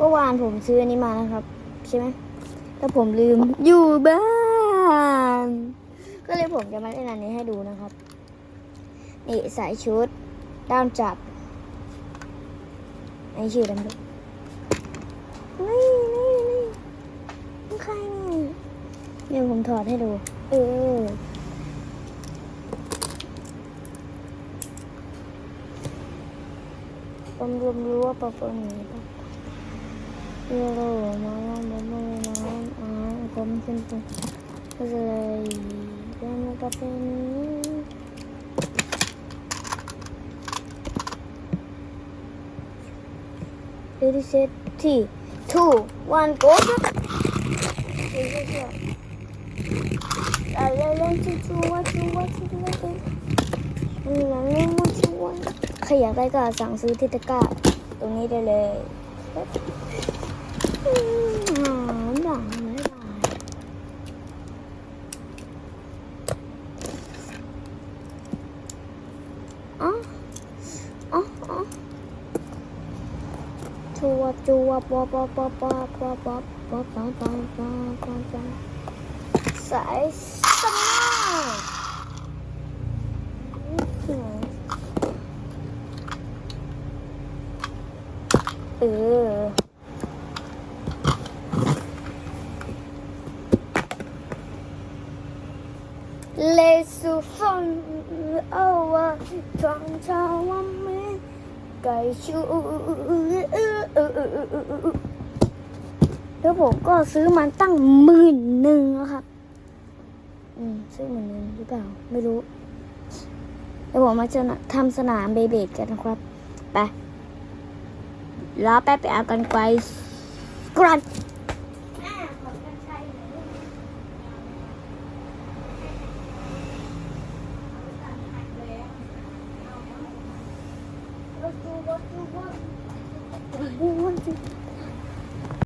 เมื่อวานผมซื้ออันนี้มานะครับ ใช่ไหมแล้วผมลืมอยู่บ้าน ก็เลยผมจะมาเล่นอันนี้ให้ดูนะครับ นี่สายชุด ด้ามจับอันนี้ชื่ออะไรไม่รู้นี่นี่นี่นี่ใครเนี่ยเนี่ยผมถอดให้ดู เออปมรวมรั้วปะปนนีปะเยลโล่มาลองบะ Yellow, mama, mama, mama, komisyon po. Kasi, yan natin. Ready, set, three, two, one, go. I want to do what you want to do. นี่นะนี่มันช่วยใครอยากได้ก็สั่งซื้อที่ตะกร้าตรงนี้ได้เลย อืมหนังไม่ได้อ๋ออ๋ออ๋อชัวจัวปอปอปอปอปอปอปอปอปอปอปอปอสายสมออเออาว่าทองชาวว่าไม่ไก่ชูแล้วผมก็ซื้อมันตั้งหมื่นหนึ่งแล้วครับ อืม ซื้อหมื่นหนึ่งหรือเปล่า ไม่รู้ เดี๋ยวผมมาจะทำสนามเบเบดกันนะครับ ไปรอแป๊บไปเอากันไกลกรัน Вон, вон, вон, вон,